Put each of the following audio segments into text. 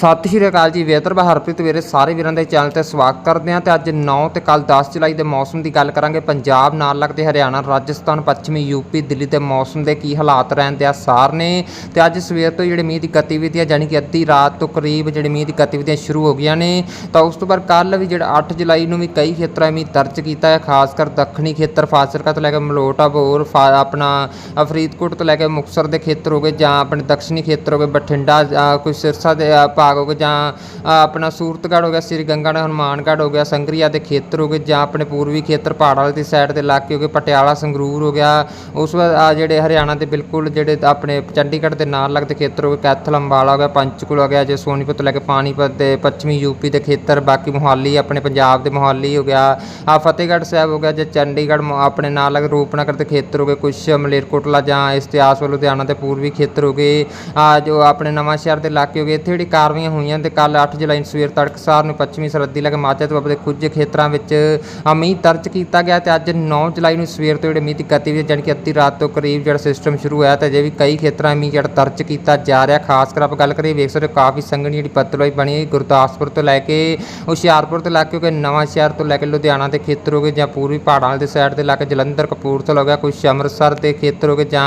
ਸਤਿ ਸ਼੍ਰੀ ਅਕਾਲ ਜੀ ਵੇਤਰ ਹਰਪ੍ਰੀਤ ਵੀਰੇ, ਸਾਰੇ ਵੀਰਾਂ ਦੇ ਚੈਨਲ ਤੇ ਸਵਾਗਤ ਕਰਦੇ ਹਾਂ ਤੇ ਅੱਜ 9 ਤੇ ਕੱਲ 10 ਜੁਲਾਈ ਦੇ ਮੌਸਮ ਦੀ ਗੱਲ ਕਰਾਂਗੇ। ਪੰਜਾਬ ਨਾਲ ਲੱਗਦੇ ਹਰਿਆਣਾ, ਰਾਜਸਥਾਨ, ਪੱਛਮੀ ਯੂਪੀ ਦਿੱਲੀ ਦੇ ਮੌਸਮ ਦੇ ਕੀ ਹਾਲਾਤ ਰਹਿੰਦੇ ਆ ਸਾਰ ਨੇ। ਤੇ ਅੱਜ ਸਵੇਰ ਤੋਂ ਜਿਹੜੇ ਮੀਂਹ ਦੀ ਗਤੀਵਿਧੀਆਂ ਜਾਨੀ ਕਿ ਅੱਧੀ ਰਾਤ ਤੋਂ ਕਰੀਬ ਜਿਹੜੇ ਮੀਂਹ ਦੀ ਗਤੀਵਿਧੀਆਂ ਸ਼ੁਰੂ ਹੋ ਗਈਆਂ ਨੇ, ਤਾਂ ਉਸ ਤੋਂ ਬਾਅਦ ਕੱਲ ਵੀ ਜਿਹੜਾ 8 ਜੁਲਾਈ ਨੂੰ ਵੀ ਕਈ ਖੇਤਰਾਂ ਮੀਂਹ ਦਰਜ ਕੀਤਾ ਹੈ, ਖਾਸ ਕਰ ਦੱਖਣੀ ਖੇਤਰ, ਫਾਜ਼ਿਲਕਾ ਤੋਂ ਲੈ ਕੇ ਮਲੋਟ ਅਬੋਹਰ ਫਾ ਆਪਣਾ ਫਰੀਦਕੋਟ ਤੋਂ ਲੈ ਕੇ ਮੁਕਤਸਰ ਦੇ ਖੇਤਰ ਹੋ ਗਏ ਜਾਂ ਆਪਣੇ ਦક્ષਿਣੀ ਖੇਤਰ ਹੋ ਗਏ, ਬਠਿੰਡਾ ਕੋਈ ਸਿਰਸਾ ਦੇ ਭਾਗ ਹੋ ਗਏ ਜਾਂ ਆਪਣਾ ਸੂਰਤਗੜ੍ਹ ਹੋ ਗਿਆ, ਸ੍ਰੀ ਗੰਗਾਨਗਰ ਹਨੂਮਾਨਗੜ੍ਹ ਹੋ ਗਿਆ, ਸੰਗਰੀਆ ਦੇ ਖੇਤਰ ਹੋ ਗਏ ਜਾਂ ਆਪਣੇ ਪੂਰਬੀ ਖੇਤਰ ਪਹਾੜਾਂ ਦੀ ਸਾਈਡ ਦੇ ਇਲਾਕੇ ਹੋ ਗਏ, ਪਟਿਆਲਾ, ਸੰਗਰੂਰ ਹੋ ਗਿਆ, ਉਸ ਤੋਂ ਜਿਹੜੇ ਹਰਿਆਣਾ ਦੇ ਬਿਲਕੁਲ ਜਿਹੜੇ ਆਪਣੇ ਚੰਡੀਗੜ੍ਹ ਦੇ ਨਾਲ ਲੱਗਦੇ ਖੇਤਰ ਹੋ ਗਏ, ਕੈਥਲ, ਅੰਬਾਲਾ ਹੋ ਗਿਆ, ਪੰਚਕੂਲਾ ਹੋ ਗਿਆ, ਜੇ ਸੋਨੀਪਤ ਤੋਂ ਲੈ ਕੇ ਪਾਣੀਪਤ ਦੇ ਪੱਛਮੀ ਯੂਪੀ ਦੇ ਖੇਤਰ, ਬਾਕੀ ਮੋਹਾਲੀ, ਆਪਣੇ ਪੰਜਾਬ ਦੇ ਮੋਹਾਲੀ ਹੋ ਗਿਆ, ਆ ਫਤਿਹਗੜ੍ਹ ਸਾਹਿਬ ਹੋ ਗਿਆ, ਜੇ ਚੰਡੀਗੜ੍ਹ ਆਪਣੇ ਨਾਲ ਲੱਗ ਰੂਪਨਗਰ ਦੇ ਖੇਤਰ ਹੋ ਗਏ, ਕੁਛ ਮਲੇਰਕੋਟਲਾ ਜਾਂ ਇਸਤਿਆਸ ਵੱਲੋਂ ਲੁਧਿਆਣਾ ਦੇ ਪੂਰਬੀ ਖੇਤਰ ਹੋ ਗਏ, ਆ ਜੋ ਆਪਣੇ ਨਵਾਂ ਸ਼ਹਿਰ ਦੇ ਇਲਾਕੇ ਹੋ ਗਏ, ਇੱਥੇ ਜਿਹੜੀ ਕਾਰਵਾਈਆਂ ਹੋਈਆਂ ਤੇ ਕੱਲ 8 ਜੁਲਾਈ ਨੂੰ ਸਵੇਰ ਤੜਕਸਾਰ ਨੂੰ ਪੱਛਮੀ ਸਰਹੱਦੀ ਲੱਗੇ ਮਾਝਾ ਤੋਂ ਆਪਣੇ ਦੇ ਕੁਝ ਖੇਤਰਾਂ ਵਿੱਚ ਮੀਂਹ ਦਰਜ ਕੀਤਾ ਗਿਆ ਤੇ ਅੱਜ 9 ਜੁਲਾਈ ਨੂੰ ਸਵੇਰ ਤੋਂ ਜਿਹੜੇ ਮੀਂਹ ਦੀ ਗਤੀਵਿਧੀ ਜਾਣੀ ਕਿ ਅੱਧੀ ਰਾਤ ਤੋਂ ਕਰੀਬ ਜਿਹੜਾ ਸਿਸਟਮ ਸ਼ੁਰੂ ਹੋਇਆ ਤੇ ਅਜੇ ਵੀ ਕਈ ਖੇਤਰਾਂ ਮੀਂਹ ਜਿਹੜਾ ਦਰਜ ਕੀਤਾ ਜਾ ਰਿਹਾ। ਖਾਸ ਕਰ ਆਪਾਂ ਗੱਲ ਕਰੀਏ, ਵੇਖ ਸਕਦੇ ਕਾਫੀ ਸੰਘਣੀ ਜਿਹੜੀ ਪੱਤਲੋਈ ਬਣੀ ਹੈ ਗੁਰਦਾਸਪੁਰ ਤੋਂ ਲੈ ਕੇ ਹੁਸ਼ਿਆਰਪੁਰ ਤੋਂ ਲੈ ਕੇ ਕਿ ਨਵਾਂ ਸ਼ਹਿਰ ਤੋਂ ਲੈ ਕੇ ਲੁਧਿਆਣਾ ਦੇ ਖੇਤਰ ਹੋ ਗਏ ਜਾਂ ਪੂਰਬੀ ਪਹਾੜਾਂ ਦੇ ਸਾਈਡ ਤੋਂ ਲੈ ਕੇ ਜਲੰਧਰ, ਕਪੂਰਥਲਾ ਹੋ ਗਿਆ ਕੁਝ ਅੰਮ੍ਰਿਤਸਰ ਦੇ ਖੇਤਰ ਹੋ ਗਏ ਜਾਂ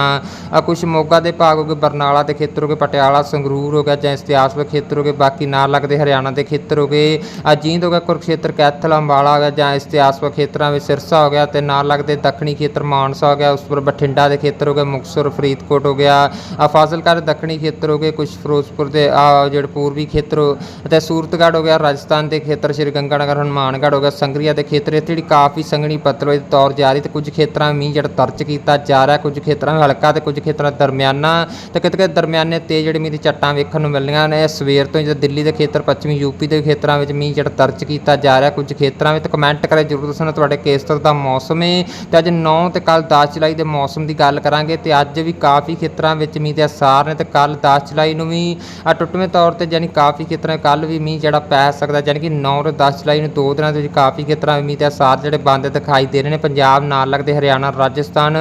ਆ ਕੁਝ ਮੋਗਾ ਦੇ ਭਾਗ ਹੋ ਗਏ, ਬਰਨਾਲਾ ਦੇ ਖੇਤਰ ਹੋ ਗਏ, ਪਟਿਆਲਾ, ਸੰਗਰੂਰ ਹੋ ਗਿਆ ਜਾਂ ਇਸਤਿਆਸਪੁਰ ਖੇਤਰ ਹੋ ਗਏ ਬਾਕੀ ਨਾਲ ਲੱਗਦੇ ਹਰਿਆਣਾ ਦੇ ਖੇਤਰ ਹੋ ਗਏ। ਆ ਹੋ ਗਿਆ ਕੁਰਕਸ਼ੇਤਰ, ਕੈਥਲ, ਅੰਬਾਲਾ ਹੋ ਗਿਆ ਜਾਂ ਇਸ ਦੇ ਆਸ ਪਾਸ ਖੇਤਰਾਂ ਵਿੱਚ ਸਿਰਸਾ ਹੋ ਗਿਆ ਤੇ ਨਾਲ ਲੱਗਦੇ ਦੱਖਣੀ ਖੇਤਰ ਮਾਨਸਾ ਹੋ ਗਿਆ, ਉਸ ਪਰ ਬਠਿੰਡਾ ਦੇ ਖੇਤਰ ਹੋ ਗਏ, ਮੁਕਤਸਰ, ਫਰੀਦਕੋਟ ਹੋ ਗਿਆ। ਫਾਜ਼ਿਲਕਾ ਦੇ ਦੱਖਣੀ ਖੇਤਰ ਹੋ ਗਏ ਕੁਝ ਫਿਰੋਜ਼ਪੁਰ ਦੇ, ਆ ਜਿਹੜੇ ਪੂਰਬੀ ਖੇਤਰ ਹੋ- ਅਤੇ ਸੂਰਤਗੜ੍ਹ ਹੋ ਗਿਆ, ਰਾਜਸਥਾਨ ਦੇ ਖੇਤਰ, ਸ਼੍ਰੀ ਗੰਗਾਨਗਰ, ਹਨੂਮਾਨਗੜ੍ਹ ਹੋ ਗਿਆ, ਸੰਗਰੀਆ ਦੇ ਖੇਤਰ, ਇੱਥੇ ਜਿਹੜੀ ਕਾਫੀ ਸੰਘਣੀ ਪੱਤਲੋਈ ਦੇ ਤੌਰ ਜਾਰੀ ਤੇ ਕੁਝ ਖੇਤਰਾਂ ਮੀਂਹ ਜਿਹੜਾ ਦਰਜ ਕੀਤਾ ਜਾ ਰਿਹਾ, ਕੁਝ ਖੇਤਰਾਂ ਹਲਕਾ ਤੇ ਕੁਝ ਖੇਤਰਾਂ ਦਰਮਿਆਨਾ, ਤੇ ਕਿਤੇ ਕਿਤੇ ਦਰਮਿਆਨੇ ਤੇਜ਼ ਜਿਹੜੇ ਮੀਂਹ ਦੀ ਚੱਟਾਂ ਵੇਖਣ ਨੂੰ ਮਿਲੀਆਂ ਨੇ, ਸਵੇਰ ਤੋਂ ਜਦੋਂ ਦਿੱਲੀ ਦੇ ਖੇਤਰ, ਪੱਛਮੀ ਯੂਪੀ ਦੇ ਖੇਤਰਾਂ ਵਿੱਚ ਮੀਂਹ ਜਿਹੜਾ ਦਰਜ ਕੀਤਾ ਜਾ ਰਿਹਾ। ਕੁਝ ਖੇਤਰਾਂ ਵਿੱਚ ਕਮੈਂਟ ਕਰੇ, ਜਰੂਰ ਦੱਸਣਾ ਤੁਹਾਡੇ ਕਿਸ ਤਰ੍ਹਾਂ ਦਾ ਮੌਸਮ ਹੈ। ਤੇ ਅੱਜ 9 ਤੇ ਕੱਲ 10 ਜੁਲਾਈ ਦੇ ਮੌਸਮ ਦੀ ਗੱਲ ਕਰਾਂਗੇ ਤੇ ਅੱਜ ਵੀ ਕਾਫੀ ਖੇਤਰਾਂ ਵਿੱਚ ਮੀਂਹ ਦੇ ਅਸਾਰ ਨੇ ਤੇ ਕੱਲ 10 ਜੁਲਾਈ ਨੂੰ ਵੀ ਆ ਟੁੱਟਵੇਂ ਤੌਰ ਤੇ ਯਾਨੀ ਕਾਫੀ ਖੇਤਰਾਂ ਕੱਲ ਵੀ ਮੀਂਹ ਜਿਹੜਾ ਪੈ ਸਕਦਾ ਯਾਨੀ ਕਿ 9 ਤੇ 10 ਜੁਲਾਈ ਨੂੰ ਦੋ ਦਿਨਾਂ ਦੇ ਵਿੱਚ ਕਾਫੀ ਖੇਤਰਾਂ ਮੀਂਹ ਦੇ ਅਸਾਰ ਜਿਹੜੇ ਬੰਦ ਦਿਖਾਈ ਦੇ ਰਹੇ ਨੇ। ਪੰਜਾਬ ਨਾਲ ਲੱਗਦੇ ਹਰਿਆਣਾ, ਰਾਜਸਥਾਨ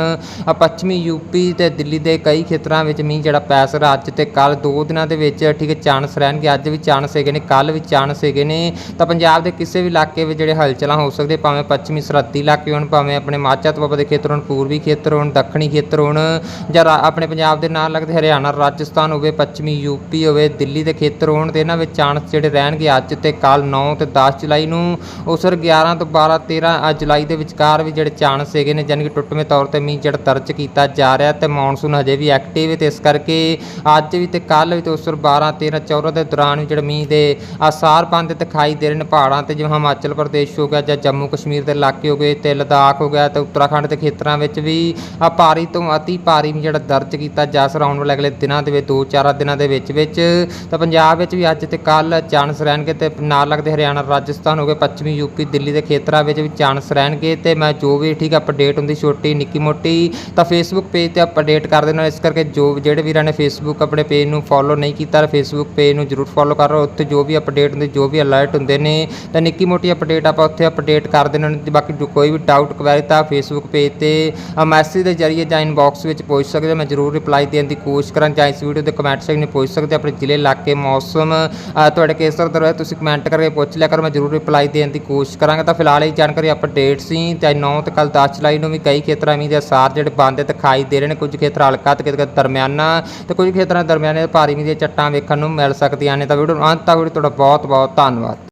ਆ ਪੱਛਮੀ ਯੂਪੀ ਤੇ ਦਿੱਲੀ ਦੇ ਕਈ ਖੇਤਰਾਂ ਵਿੱਚ ਮੀਂਹ ਜਿਹੜਾ ਪੈ ਸਕਦਾ, ਅੱਜ ਤੇ ਕੱਲ ਦੋ ਦਿਨਾਂ ਦੇ ਵਿੱਚ ਠੀਕ ਹੈ ਚਾਂਸ ਰਹਿਣਗੇ ਅੱਜ ਵੀ ਚਾਂਸ ਹੈਗੇ ਨੇ ਕੱਲ ਵੀ ਚਾਂਸ ਹੈਗੇ ਨੇ। ਤਾਂ ਪੰਜਾਬ ਦੇ ਕਿਸੇ ਵੀ ਇਲਾਕੇ ਵਿੱਚ ਜਿਹੜੇ ਹਲਚਲਾਂ ਹੋ ਸਕਦੇ, ਭਾਵੇਂ ਪੱਛਮੀ ਸਰਹੱਦੀ ਇਲਾਕੇ ਹੋਣ, ਭਾਵੇਂ ਆਪਣੇ ਮਾਝਾ ਤੋਂ ਦੇ ਖੇਤਰ ਹੋਣ, ਪੂਰਬੀ ਖੇਤਰ ਹੋਣ, ਦੱਖਣੀ ਖੇਤਰ ਹੋਣ, ਜਾਂ ਆਪਣੇ ਪੰਜਾਬ ਦੇ ਨਾਲ ਲੱਗਦੇ ਹਰਿਆਣਾ, ਰਾਜਸਥਾਨ ਹੋਵੇ, ਪੱਛਮੀ ਯੂਪੀ ਹੋਵੇ, ਦਿੱਲੀ ਦੇ ਖੇਤਰ ਹੋਣ, ਤੇ ਇਹਨਾਂ ਵਿੱਚ ਚਾਂਸ ਜਿਹੜੇ ਰਹਿਣਗੇ ਅੱਜ ਤੇ ਕੱਲ 9 ਤੇ 10 ਜੁਲਾਈ ਨੂੰ। ਉਸ ਵਾਰ 11 ਤੋਂ 12 13 ਜੁਲਾਈ ਦੇ ਵਿਚਕਾਰ ਵੀ ਜਿਹੜੇ ਚਾਂਸ ਹੈਗੇ ਨੇ ਯਾਨੀ ਕਿ ਟੁੱਟਵੇਂ ਤੌਰ ਤੇ ਮੀਂਹ ਜਿਹੜਾ ਦਰਜ ਕੀਤਾ ਜਾ ਰਿਹਾ ਤੇ ਮੌਨਸੂਨ ਹਜੇ ਵੀ ਐਕਟਿਵ ਹੈ, ਤੇ ਇਸ ਕਰਕੇ ਅੱਜ ਵੀ ਤੇ ਕੱਲ ਵੀ ਤੇ ਉਸ ਵਾਰ 12 13 14 ਦੇ ਦੌਰਾਨ ਵੀ ਜਿਹੜੇ ਮੀਂਹ ਦੇ ਆਸਾਰ ਬੰਦ ਦਿਖਾਈ ਦੇ ਰਹੇ ਨੇ ਪਹਾੜਾਂ ਤੇ, ਜਿਵੇਂ ਹਿਮਾਚਲ ਪ੍ਰਦੇਸ਼ ਹੋ ਗਿਆ ਜਾਂ ਜੰਮੂ ਕਸ਼ਮੀਰ ਦੇ ਇਲਾਕੇ ਹੋ ਗਏ ਤੇ ਲਦਾਖ ਹੋ ਗਿਆ ਤੇ ਉੱਤਰਾਖੰਡ ਦੇ ਖੇਤਰਾਂ ਵਿੱਚ ਵੀ ਭਾਰੀ ਤੋਂ ਅਤੀ ਭਾਰੀ ਜਿਹੜਾ ਦਰਜ ਕੀਤਾ ਜਾ ਸਕਦਾ ਆਉਣ ਵਾਲੇ ਅਗਲੇ ਦਿਨਾਂ ਦੇ ਵਿੱਚ, ਦੋ ਚਾਰ ਦਿਨਾਂ ਦੇ ਵਿੱਚ ਵਿੱਚ ਤਾਂ ਪੰਜਾਬ ਵਿੱਚ ਵੀ ਅੱਜ ਤੇ ਕੱਲ ਚਾਂਸ ਰਹਿਣਗੇ ਤੇ ਨਾਲ ਲੱਗਦੇ ਹਰਿਆਣਾ, ਰਾਜਸਥਾਨ ਹੋ ਗਏ, ਪੱਛਮੀ ਯੂਪੀ ਦਿੱਲੀ ਦੇ ਖੇਤਰਾਂ ਵਿੱਚ ਵੀ ਚਾਂਸ ਰਹਿਣਗੇ ਤੇ ਮੈਂ ਜੋ ਵੀ ਠੀਕ ਅਪਡੇਟ ਹੁੰਦੀ ਛੋਟੀ, ਨਿੱਕੀ ਮੋਟੀ ਤਾਂ ਫੇਸਬੁੱਕ ਪੇਜ ਤੇ ਅਪਡੇਟ ਕਰ ਦੇਣਾ। ਇਸ ਕਰਕੇ ਜੋ ਜਿਹੜੇ ਵੀਰਾਂ ਨੇ ਫੇਸਬੁੱਕ ਆਪਣੇ ਪੇਜ ਨੂੰ ਫੋਲੋ ਨਹੀਂ ਕੀਤਾ ਫੇਸਬੁੱਕ ਪੇਜ ਨੂੰ ਜਰੂਰ ਫੋਲੋ ਕਰੋ ਉੱਥੇ ਜੋ ਵੀ ਅਪਡੇਟ ਹੁੰਦੇ, ਜੋ ਵੀ ਅਲਰਟ ਹੁੰਦੇ ਨੇ, ਤਾਂ ਨਿੱਕੀ ਮੋਟੀ ਅਪਡੇਟ ਆਪਾਂ ਉੱਥੇ ਅਪਡੇਟ ਕਰ ਦੇਣਾ ਤੇ ਬਾਕੀ ਜੋ ਕੋਈ ਵੀ ਡਾਊਟ ਕੁਐਰੀ ਤਾਂ ਫੇਸਬੁੱਕ ਪੇਜ ਤੇ ਮੈਸੇਜ ਦੇ ਜ਼ਰੀਏ ਜਾਂ ਇਨਬਾਕਸ ਵਿੱਚ ਪੁੱਛ ਸਕਦੇ ਹੋ। ਮੈਂ ਜਰੂਰ ਰਿਪਲਾਈ ਦੇਣ ਦੀ ਕੋਸ਼ਿਸ਼ ਕਰਾਂ। ਜਾਂ ਇਸ ਵੀਡੀਓ ਦੇ ਕਮੈਂਟ ਸੈਕਸ਼ਨ ਵਿੱਚ ਪੁੱਛ ਸਕਦੇ ਆਪਣੇ ਜ਼ਿਲ੍ਹੇ, ਇਲਾਕੇ, ਮੌਸਮ ਤੁਹਾਡੇ ਕਿਸ ਤਰ੍ਹਾਂ ਦਾ ਰਿਹਾ, ਤੁਸੀਂ ਕਮੈਂਟ ਕਰਕੇ ਪੁੱਛ ਲਿਆ ਕਰੋ। ਮੈਂ ਜਰੂਰ ਰਿਪਲਾਈ ਦੇਣ ਦੀ ਕੋਸ਼ਿਸ਼ ਕਰਾਂਗਾ। ਤਾਂ ਫਿਲਹਾਲ ਇਹ ਜਾਣਕਾਰੀ ਅਪਡੇਟ ਸੀ। ਤੇ 9 ਤੇ ਕੱਲ 10 ਜੁਲਾਈ ਨੂੰ ਵੀ ਕਈ ਖੇਤਰਾਂ ਮੀਂਹ ਦੇ ਅਸਾਰ ਜਿਹੜੇ ਬੰਦ ਦਿਖਾਈ ਦੇ ਰਹੇ ਨੇ। ਕੁਝ ਖੇਤਰ ਹਲਕਾ ਤੇ ਕਿਤੇ ਦਰਮਿਆਨਾ। ਤੇ ਕੁਝ ਖੇਤਰਾਂ ਦਰਮਿਆਨੇ ਭਾਰੀ ਮੀਂਹ ਦੀਆਂ ਚੱਟਾਂ ਵੇਖਣ ਨੂੰ ਮਿਲ ਸਕਦੀਆਂ ਨੇ ਤਾਂ ਵੀਡੀਓ ਨੂੰ ਅੰਤ ਤੱਕ ਵੀਡੀਓ ਤੁਹਾਡਾ ਬਹੁਤ ਬਹੁਤ ਧੰਨਵਾਦ।